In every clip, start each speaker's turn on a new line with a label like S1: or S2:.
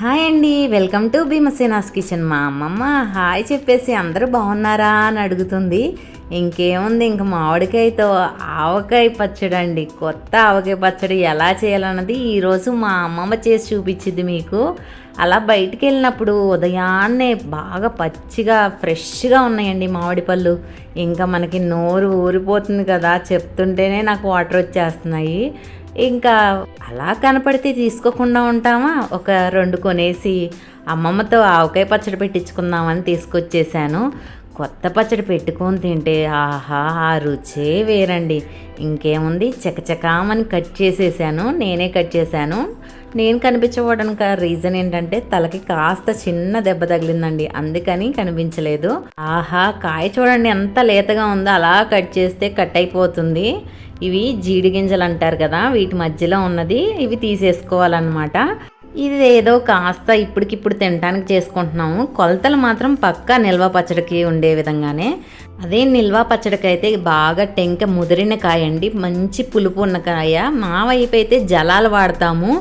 S1: Hi అండి welcome to భీమసేనాస్ kitchen మా అమ్మమ్మ. హాయ్ చెప్పేసి అందరూ బాగున్నారా అని అడుగుతుంది. ఇంకేముంది ఇంక మామిడికాయతో ఆవకాయ పచ్చడి అండి. కొత్త ఆవకాయ పచ్చడి ఎలా చేయాలన్నది ఈరోజు మా అమ్మమ్మ చేసి చూపించింది మీకు. అలా బయటికి వెళ్ళినప్పుడు ఉదయాన్నే బాగా పచ్చిగా ఫ్రెష్గా ఉన్నాయండి మామిడి పళ్ళు. ఇంకా మనకి నోరు ఊరిపోతుంది కదా చెప్తుంటేనే నాకు వాటర్ వచ్చేస్తున్నాయి. ఇంకా అలా కనపడితే తీసుకోకుండా ఉంటామా? ఒక రెండు కొనేసి అమ్మమ్మతో ఆవకాయ పచ్చడి పెట్టించుకుందామని తీసుకొచ్చేసాను కొత్త పచ్చడి పెట్టుకొని తింటే ఆహా ఆ రుచే వేరండి. ఇంకేముంది? చకచకామని కట్ చేసేసాను. నేనే కట్ చేశాను. నేను కనిపించకపోవడానికి రీజన్ ఏంటంటే తలకి కాస్త చిన్న దెబ్బ తగిలిందండి. అందుకని కనిపించలేదు. ఆహా కాయ చూడండి ఎంత లేతగా ఉందో అలా కట్ చేస్తే కట్ అయిపోతుంది. ఇవి జీడి గింజలు అంటారు కదా వీటి మధ్యలో ఉన్నది ఇవి తీసేసుకోవాలన్నమాట. ఇది ఏదో కాస్త ఇప్పటికిప్పుడు తినడానికి చేసుకుంటున్నాము. కొలతలు మాత్రం పక్కా నిల్వ పచ్చడికి ఉండే విధంగానే. అదే నిల్వ పచ్చడికి అయితే బాగా టెంక ముదిరిన కాయ అండి మంచి పులుపు ఉన్న కాయ. మా వైపు అయితే జలాలు వాడతాము.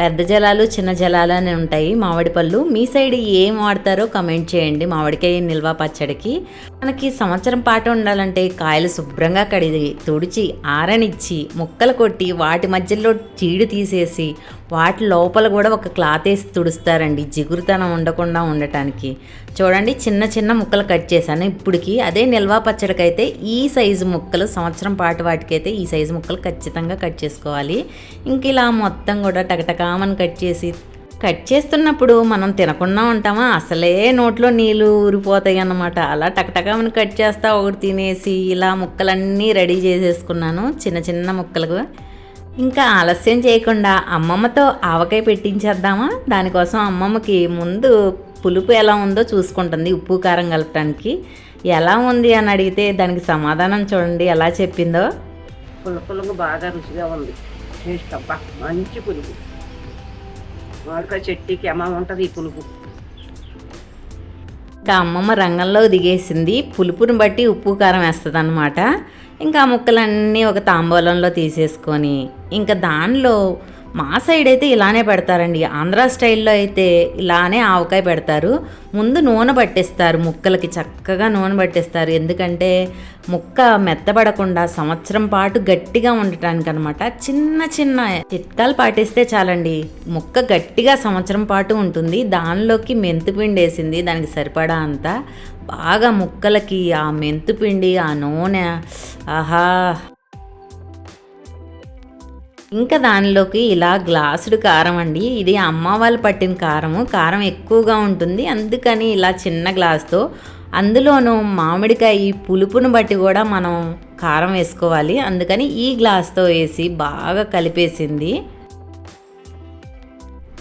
S1: పెద్ద జలాలు చిన్న జలాలు అని ఉంటాయి. మామిడి పళ్ళు మీ సైడ్ ఏం వాడతారో కమెంట్ చేయండి. మామిడికాయ నిల్వ పచ్చడికి. మనకి సంవత్సరం పాటు ఉండాలంటే కాయలు శుభ్రంగా కడిగి తుడిచి ఆరనిచ్చి ముక్కలు కొట్టి వాటి మధ్యలో చీడు తీసేసి వాటి లోపల కూడా ఒక క్లాత్ వేసి తుడుస్తారండి. జిగురుతనం ఉండకుండా ఉండటానికి. చూడండి చిన్న చిన్న ముక్కలు కట్ చేశాను. ఇప్పటికి అదే నిల్వ పచ్చడికైతే ఈ సైజు ముక్కలు సంవత్సరం పాటు వాటికైతే ఈ సైజు ముక్కలు ఖచ్చితంగా కట్ చేసుకోవాలి. ఇంక ఇలా మొత్తం కూడా టకటకామని కట్ చేసి కట్ చేస్తున్నప్పుడు మనం తినకుండా ఉంటామా? అసలే నోట్లో నీళ్ళు ఊరిపోతాయి అన్నమాట. అలా టకటకామని కట్ చేస్తా ఒకటి తినేసి ఇలా ముక్కలన్నీ రెడీ చేసేసుకున్నాను. చిన్న చిన్న ముక్కలు ఇంకా ఆలస్యం చేయకుండా అమ్మమ్మతో ఆవకాయ పెట్టించేద్దామా? దానికోసం అమ్మమ్మకి ముందు పులుపు ఎలా ఉందో చూసుకుంటుంది ఉప్పు కారం కలపడానికి ఎలా ఉంది అని అడిగితే దానికి సమాధానం చూడండి ఎలా చెప్పిందో.
S2: పుల్ల బాగా రుచిగా ఉంది. టేస్ట్ అబ్బా మంచి పులుపు. మామిడికాయ చెట్టుకి అమ్మ ఉంటుంది ఈ పులుపు.
S1: ఇంకా అమ్మమ్మ రంగంలో దిగేసింది. పులుపుని బట్టి ఉప్పు కారం వేస్తుంది అనమాట ఇంకా ఆ ముక్కలన్నీ ఒక తాంబూలంలో తీసేసుకొని ఇంకా దానిలో మా సైడ్ అయితే ఇలానే పెడతారండి. ఆంధ్ర స్టైల్లో అయితే ఇలానే ఆవకాయ పెడతారు. ముందు నూనె పట్టేస్తారు. ముక్కలకి చక్కగా నూనె పట్టేస్తారు. ఎందుకంటే ముక్క మెత్తబడకుండా సంవత్సరం పాటు గట్టిగా ఉండటానికి అనమాట చిన్న చిన్న చిట్కాలు పాటిస్తే చాలండి. ముక్క గట్టిగా సంవత్సరం పాటు ఉంటుంది. దానిలోకి మెంతుపిండి వేసింది. దానికి సరిపడా అంతా. బాగా ముక్కలకి ఆ మెంతుపిండి ఆ నూనె ఆహా ఇంకా దానిలోకి ఇలా గ్లాసుడు కారం అండి. ఇది అమ్మ వాళ్ళు పట్టిన కారము. కారం ఎక్కువగా ఉంటుంది. అందుకని ఇలా చిన్న గ్లాస్తో అందులోనూ మామిడికాయ పులుపును బట్టి కూడా మనం కారం వేసుకోవాలి. అందుకని ఈ గ్లాస్తో వేసి బాగా కలిపేసింది.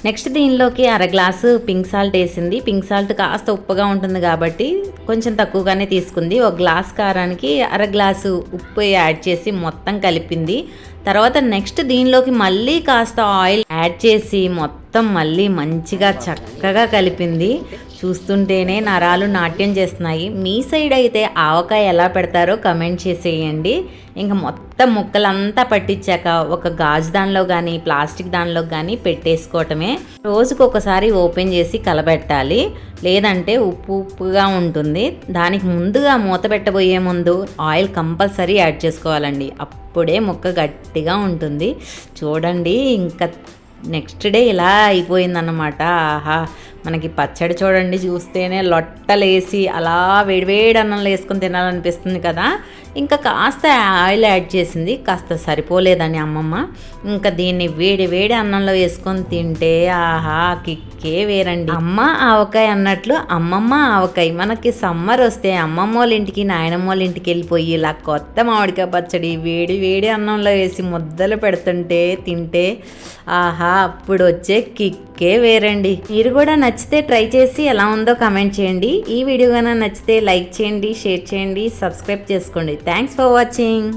S1: నెక్స్ట్ దీనిలోకి అర గ్లాసు పింక్ సాల్ట్ వేసింది. పింక్ సాల్ట్ కాస్త ఉప్పుగా ఉంటుంది కాబట్టి కొంచెం తక్కువగానే తీసుకుంది. ఒక గ్లాస్ కారానికి అర గ్లాసు ఉప్పు యాడ్ చేసి మొత్తం కలిపింది. తర్వాత నెక్స్ట్ దీనిలోకి మళ్ళీ కాస్త ఆయిల్ యాడ్ చేసి మొత్తం మళ్ళీ మంచిగా చక్కగా కలిపింది. చూస్తుంటేనే నరాలు నాట్యం చేస్తున్నాయి. మీ సైడ్ అయితే ఆవకాయ ఎలా పెడతారో కమెంట్ చేసేయండి. ఇంకా మొత్తం ముక్కలంతా పట్టించాక ఒక గాజు దానిలో కానీ ప్లాస్టిక్ దానిలో కానీ పెట్టేసుకోవటమే. రోజుకు ఒకసారి ఓపెన్ చేసి కలబెట్టాలి. లేదంటే ఉప్పు ఉప్పుగా ఉంటుంది. దానికి ముందుగా మూత పెట్టబోయే ముందు ఆయిల్ కంపల్సరీ యాడ్ చేసుకోవాలండి. అప్పుడే ముక్క గట్టిగా ఉంటుంది. చూడండి ఇంకా నెక్స్ట్ డే ఇలా అయిపోయిందన్నమాట. ఆహా మనకి పచ్చడి చూడండి చూస్తేనే లొట్టలేసి అలా వేడివేడి అన్నంలో వేసుకొని తినాలనిపిస్తుంది కదా. ఇంకా కాస్త ఆయిల్ యాడ్ చేసింది కాస్త సరిపోలేదని అమ్మమ్మ. ఇంకా దీన్ని వేడి వేడి అన్నంలో వేసుకొని తింటే ఆహా కిక్కే వేరండి. అమ్మ ఆవకాయ అన్నట్లు అమ్మమ్మ ఆవకాయ. మనకి సమ్మర్ వస్తే అమ్మమ్మ వాళ్ళ ఇంటికి నాయనమ్మ వాళ్ళ ఇంటికి వెళ్ళిపోయి ఇలా కొత్త మామిడికాయ పచ్చడి వేడి వేడి అన్నంలో వేసి ముద్దలు పెడుతుంటే తింటే ఆహా అప్పుడు వచ్చే కిక్కే వేరండి. మీరు కూడా నచ్చితే ట్రై చేసి ఎలా ఉందో కామెంట్ చేయండి. ఈ వీడియో కన్నా నచ్చితే లైక్ చేయండి షేర్ చేయండి సబ్స్క్రైబ్ చేసుకోండి. Thanks for watching